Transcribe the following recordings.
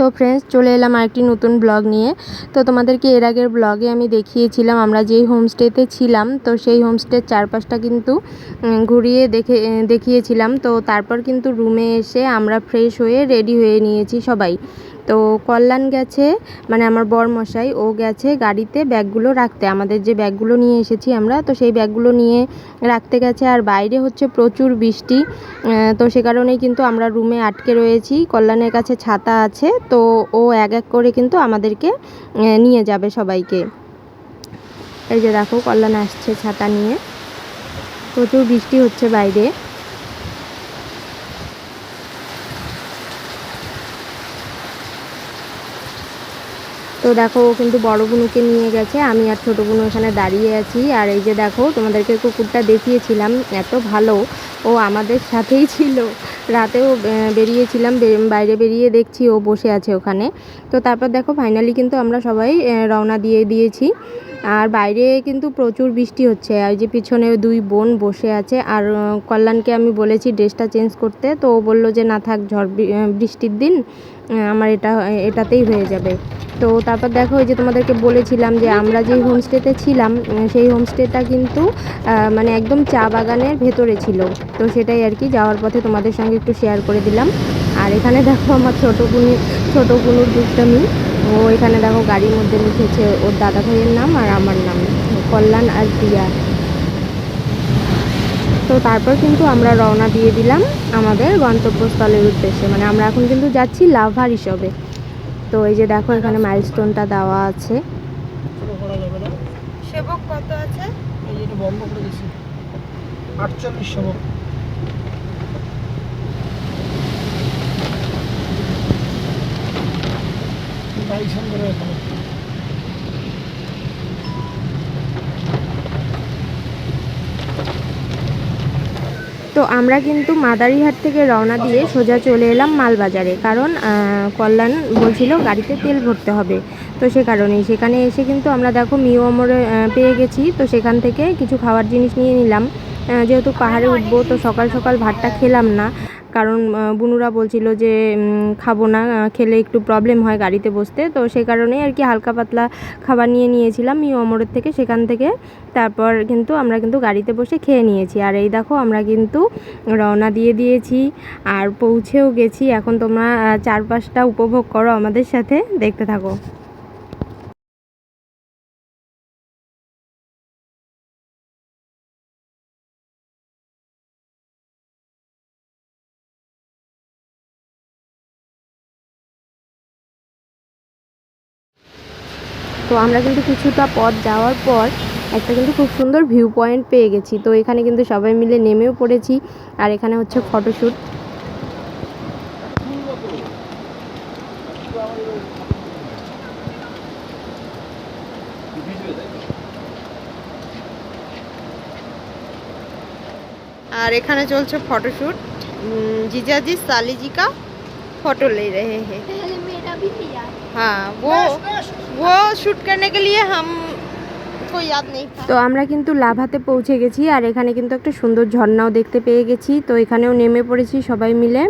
তো ফ্রেন্ডস চলে এলাম আরেকটি নতুন ব্লগ নিয়ে। তো তোমাদেরকে এর আগের ব্লগে আমি দেখিয়েছিলাম, আমরা যেই হোমস্টেতে ছিলাম, তো সেই হোমস্টের চারপাশটা কিন্তু ঘুরিয়ে দেখে, দেখিয়েছিলাম। তো তারপর কিন্তু রুমে এসে আমরা ফ্রেশ হয়ে রেডি হয়ে নিয়েছি সবাই। তো কল্যাণ গেছে মানে আমার বর মশাই ও গেছে গাড়িতে ব্যাগগুলো রাখতে। আমাদের যে ব্যাগগুলো নিয়ে এসেছি আমরা, তো সেই ব্যাগগুলো নিয়ে রাখতে গেছে। আর বাইরে হচ্ছে প্রচুর বৃষ্টি তো সে কারণেই কিন্তু আমরা রুমে আটকে রয়েছি। কল্যাণের কাছে ছাতা আছে, তো ও এক এক করে কিন্তু আমাদেরকে নিয়ে যাবে সবাইকে। এই যে দেখো, কল্যাণ আসছে ছাতা নিয়ে। প্রচুর বৃষ্টি হচ্ছে বাইরে। তো দেখো, ও কিন্তু বড় বোনুকে নিয়ে গেছে। আমি আর ছোটো বোনু এখানে দাঁড়িয়ে আছি। আর এই যে দেখো, তোমাদেরকে কুকুরটা দেখিয়েছিলাম, এত ভালো। ও আমাদের সাথেই ছিল। রাতেও বেরিয়েছিলাম বাইরে বেরিয়ে দেখছি ও বসে আছে ওখানে। তো তারপর দেখো ফাইনালি কিন্তু আমরা সবাই রওনা দিয়ে দিয়েছি। আর বাইরে কিন্তু প্রচুর বৃষ্টি হচ্ছে। আর যে পিছনে দুই বোন বসে আছে। আর কল্যাণকে আমি বলেছি ড্রেসটা চেঞ্জ করতে। তো ও বলল যে, না থাক, ঝড় বৃষ্টির দিন আমার এটা, এটাতেই হয়ে যাবে। তো তারপর দেখো ওই যে তোমাদেরকে বলেছিলাম যে, আমরা যেই হোমস্টেতে ছিলাম সেই হোমস্টেটা কিন্তু মানে একদম চা বাগানের ভেতরে ছিল। তো সেটাই আর কি, যাওয়ার পথে তোমাদের সঙ্গে একটু শেয়ার করে দিলাম। আর এখানে দেখো আমার ছোটো বুনি ছোটো বুনুর দুষ্টামি। ও এখানে দেখো গাড়ির মধ্যে লিখেছে ওর দাদা ভাইয়ের নাম আর আমার নাম। কল্যাণ আর দিয়া তো তারপর কিন্তু আমরা রওনা দিয়ে দিলাম আমাদের গন্তব্যস্থলের উদ্দেশ্যে। মানে আমরা এখন কিন্তু যাচ্ছি লাভার হিসাবে তো এই যে দেখো এখানে মাইলস্টোনটা দেওয়া আছে। সেবক কত আছে? এই যে বন্ধ করে দিছি আটচল্লিশ সবক বাইশ করে এখানে তো আমরা কিন্তু মাদারিহাট থেকে রওনা দিয়ে সোজা চলে এলাম মালবাজারে। কারণ কল্যাণ বলছিল গাড়িতে তেল ভরতে হবে। তো সে কারণেই সেখানে এসে কিন্তু আমরা দেখো মিও অমরে পেয়ে গেছি। তো সেখান থেকে কিছু খাওয়ার জিনিস নিয়ে নিলাম। যেহেতু পাহাড়ে উঠবো তো সকাল সকাল ভাতটা খেলাম না। কারণ বুনুরা বলছিল যে খাব না খেলে একটু প্রবলেম হয় গাড়িতে বসতে। তো সেই কারণেই আর কি হালকা পাতলা খাবার নিয়ে নিয়েছিলাম মিও অমরের থেকে, সেখান থেকে। তারপর কিন্তু আমরা কিন্তু গাড়িতে বসে খেয়ে নিয়েছি। আর এই দেখো, আমরা কিন্তু রওনা দিয়ে দিয়েছি আর পৌঁছেও গেছি। এখন তোমরা চারপাশটা উপভোগ করো আমাদের সাথে। দেখতে থাকো। তো আমরা কিন্তু কিছুটা পথ যাওয়ার পর একটা কিন্তু খুব সুন্দর ভিউ পয়েন্ট পেয়ে গেছি। তো এখানে কিন্তু সবাই মিলে নেমেও পড়েছি আর এখানে হচ্ছে ফটোশ্যুট আর এখানে চলছে ফটোশ্যুট জিজাজি সালিজিকা ফটো লে রে। হে हैं पहले मेरा भी लिया हाँ वो वो शूट करने के लिए हम को याद नहीं था তো আমরা কিন্তু লাভাতে পৌঁছে গেছি আর এখানে কিন্তু একটা সুন্দর ঝর্ণাও দেখতে পেয়ে গেছি তো এখানেও নেমে পড়েছি সবাই মিলে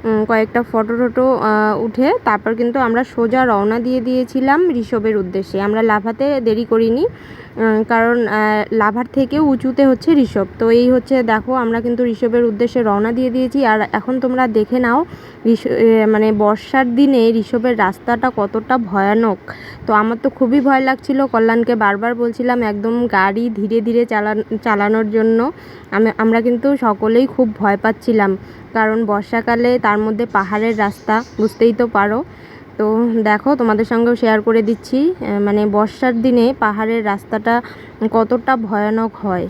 উম, কয়েকটা ফটো টটো আহ, উঠে তারপর কিন্তু আমরা সোজা রওনা দিয়ে দিয়েছিলাম ঋষভের উদ্দেশ্যে আমরা লাভাতে দেরি করিনি উম, কারণ লাভার থেকেও উঁচুতে হচ্ছে ঋষভ। তো এই হচ্ছে, দেখো, আমরা কিন্তু ঋষভের উদ্দেশ্যে রওনা দিয়ে দিয়েছি। আর এখন তোমরা দেখে নাও মানে বর্ষার দিনে ঋষভের রাস্তাটা কতটা ভয়ানক। তো আমার তো খুবই ভয় লাগছিল। কল্যাণকে বারবার বলছিলাম, একদম গাড়ি ধীরে ধীরে চালান, চালানোর জন্য। আমি, আমরা কিন্তু সকলেই খুব ভয় পাচ্ছিলাম। কারণ বর্ষাকালে তার মধ্যে পাহাড়ের রাস্তা, বুঝতেই তো পারো। তো দেখো তোমাদের সঙ্গেও শেয়ার করে দিচ্ছি মানে বর্ষার দিনে পাহাড়ের রাস্তাটা কতটা ভয়ানক হয়।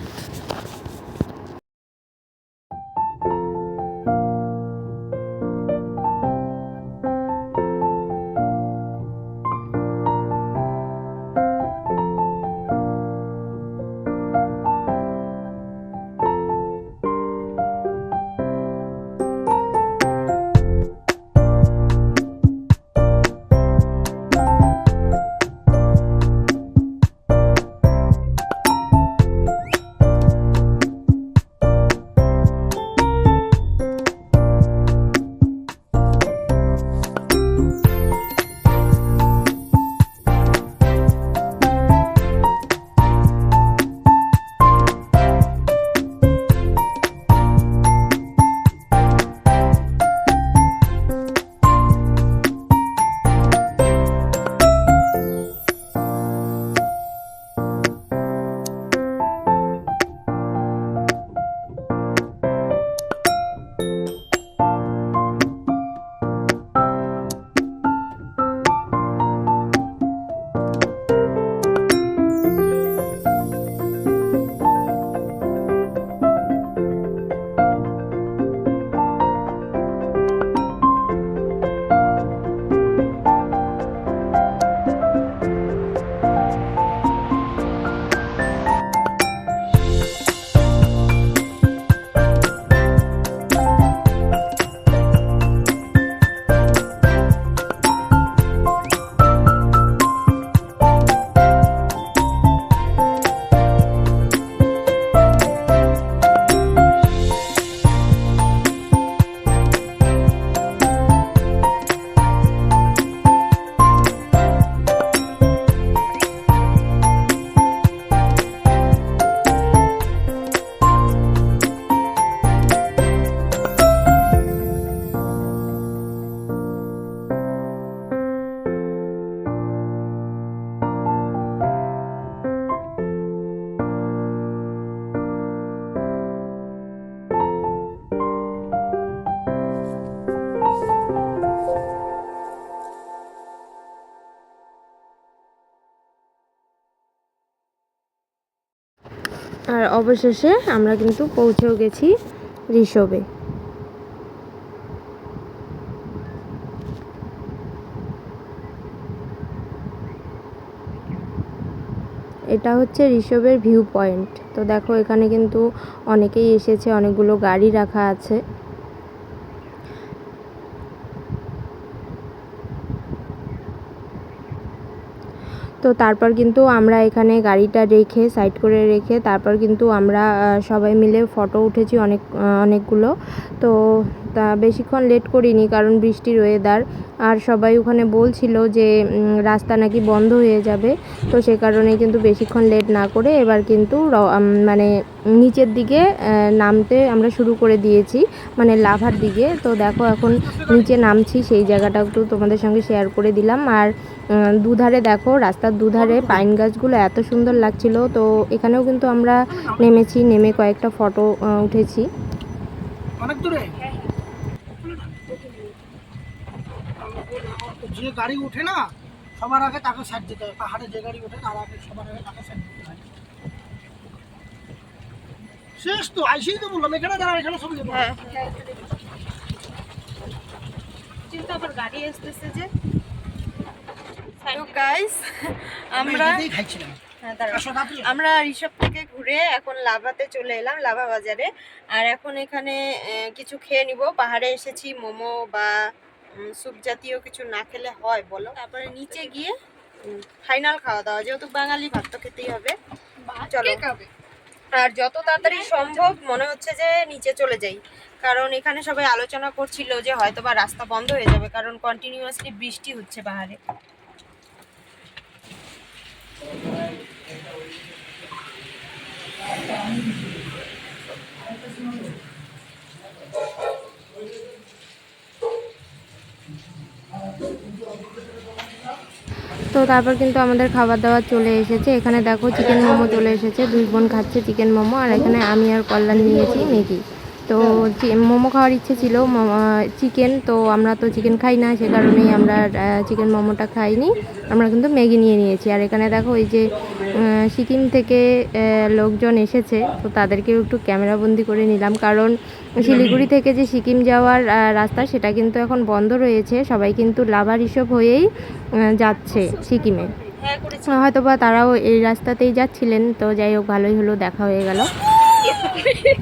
অবশেষে আমরা কিন্তু পৌঁছেও গেছি ঋষভে। এটা হচ্ছে ঋষভের ভিউ পয়েন্ট। তো দেখো এখানে কিন্তু অনেকেই এসেছে, অনেকগুলো গাড়ি রাখা আছে। তো তারপর কিন্তু আমরা এখানে গাড়িটা রেখে সাইড করে রেখে তারপর কিন্তু আমরা সবাই মিলে ফটো উঠেছি অনেক অনেকগুলো। তো তা বেশিক্ষণ লেট করিনি কারণ বৃষ্টির ওয়েদার আর সবাই ওখানে বলছিল যে রাস্তা নাকি বন্ধ হয়ে যাবে। তো সে কারণে কিন্তু বেশিক্ষণ লেট না করে এবার কিন্তু মানে নিচের দিকে নামতে আমরা শুরু করে দিয়েছি মানে লাভার দিকে। তো দেখো এখন নিচে নামছি, সেই জায়গাটা একটু তোমাদের সঙ্গে শেয়ার করে দিলাম। আর দুধারে দেখো, রাস্তার দুধারে পাইন গাছগুলো এত সুন্দর লাগছিল। তো এখানেও কিন্তু আমরা নেমেছি, নেমে কয়েকটা ফটো উঠেছি। অনেক দূরে? যে গাড়ি উঠে না সবার আগে তাকে সাইড দিতে হয়। পাহাড়ে যে গাড়ি ওঠে তার আগে সবার আগে তাকে সাইড দিতে হয়। শেষ তো আইসেই তো বললাম এখানে দাঁড়া এখানে সব দেবো কিন্তু আবার গাড়ি আসতেছে যে। গাইস আমরা খাইছিলাম। হ্যাঁ। আমরা ঋষভ থেকে ঘুরে এখন লাভাতে চলে এলাম লাভা বাজারে। আর এখন এখানে কিছু খেয়ে নিব। পাহাড়ে এসেছি মোমো বা স্যুপ জাতীয় কিছু না খেলে হয় বলো। তারপরে নিচে গিয়ে ফাইনাল খাওয়া দাওয়া যেহেতু বাঙালি ভাত তো খেতেই হবে। চলো। আর যত তাড়াতাড়ি সম্ভব মনে হচ্ছে যে নিচে চলে যাই। কারণ এখানে সবাই আলোচনা করছিল যে হয়তো বা রাস্তা বন্ধ হয়ে যাবে কারণ কন্টিনিউয়াসলি বৃষ্টি হচ্ছে পাহাড়ে। তারপর কিন্তু আমাদের খাবার দাবার চলে এসেছে। এখানে দেখো চিকেন মোমো চলে এসেছে। দুই বোন খাচ্ছে চিকেন মোমো। আর এখানে আমি আর কল্যাণ নিয়েছি ম্যাগি তো মোমো খাওয়ার ইচ্ছে ছিল চিকেন, তো আমরা তো চিকেন খাই না, সে কারণেই আমরা চিকেন মোমোটা খাইনি। আমরা কিন্তু ম্যাগি নিয়ে নিয়েছি। আর এখানে দেখো এই যে সিকিম থেকে লোকজন এসেছে, তো তাদেরকেও একটু ক্যামেরাবন্দি করে নিলাম। কারণ শিলিগুড়ি থেকে যে সিকিম যাওয়ার রাস্তা, সেটা কিন্তু এখন বন্ধ রয়েছে। সবাই কিন্তু লাভার হিসেব হয়েই যাচ্ছে সিকিমে। হয়তো বা তারাও এই রাস্তাতেই যাচ্ছিলেন, তো যাই হোক, ভালোই হলো, দেখা হয়ে গেল।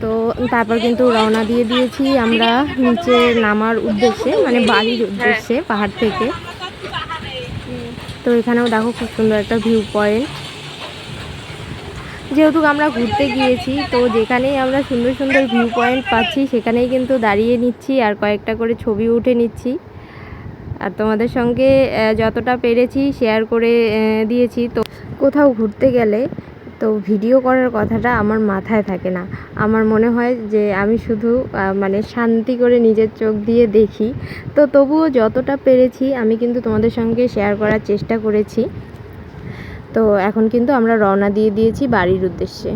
তো তারপর কিন্তু রওনা দিয়ে দিয়েছি আমরা নিচে নামার উদ্দেশ্যে মানে বাড়ির উদ্দেশ্যে, পাহাড় থেকে। তো এখানেও দেখো খুব সুন্দর একটা ভিউ পয়েন্ট যেহেতু আমরা ঘুরতে গিয়েছি, তো যেখানেই আমরা সুন্দর সুন্দর ভিউ পয়েন্ট পাচ্ছি, সেখানেই কিন্তু দাঁড়িয়ে নিচ্ছি আর কয়েকটা করে ছবি উঠে নিচ্ছি। আর তোমাদের সঙ্গে যতটা পেরেছি শেয়ার করে দিয়েছি। তো কোথাও ঘুরতে গেলে তো ভিডিও করার কথাটা আমার মাথায় থাকে না। আমার মনে হয় যে আমি শুধু মানে শান্তি করে নিজের চোখ দিয়ে দেখি। তো তবুও যতটা পেরেছি আমি কিন্তু তোমাদের সঙ্গে শেয়ার করার চেষ্টা করেছি। তো এখন কিন্তু আমরা রওনা দিয়ে দিয়েছি বাড়ির উদ্দেশ্যে।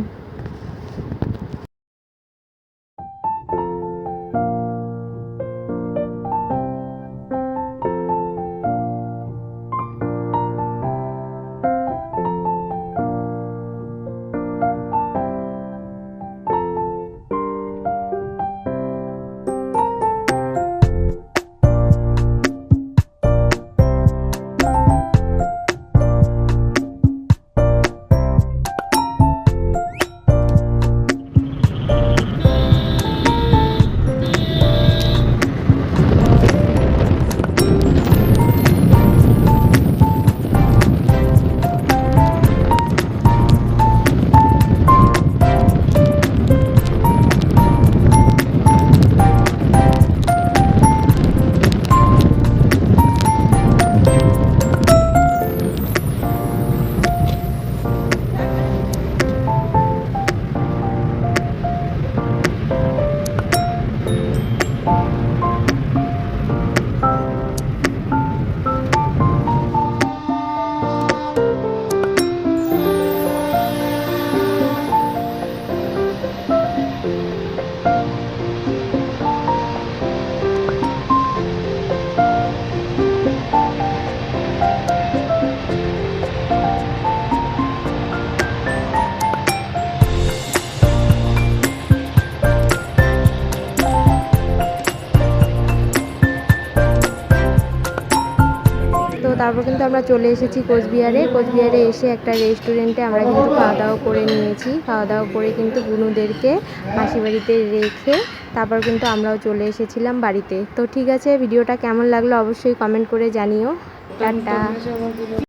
তারপর কিন্তু আমরা চলে এসেছি কোচবিহারে। কোচবিহারে এসে একটা রেস্টুরেন্টে আমরা কিন্তু খাওয়া দাওয়া করে নিয়েছি। খাওয়া দাওয়া করে কিন্তু বুনুদেরকে মাসি বাড়িতে রেখে তারপর কিন্তু আমরাও চলে এসেছিলাম বাড়িতে। তো ঠিক আছে, ভিডিওটা কেমন লাগল অবশ্যই কমেন্ট করে জানিও। টাটা।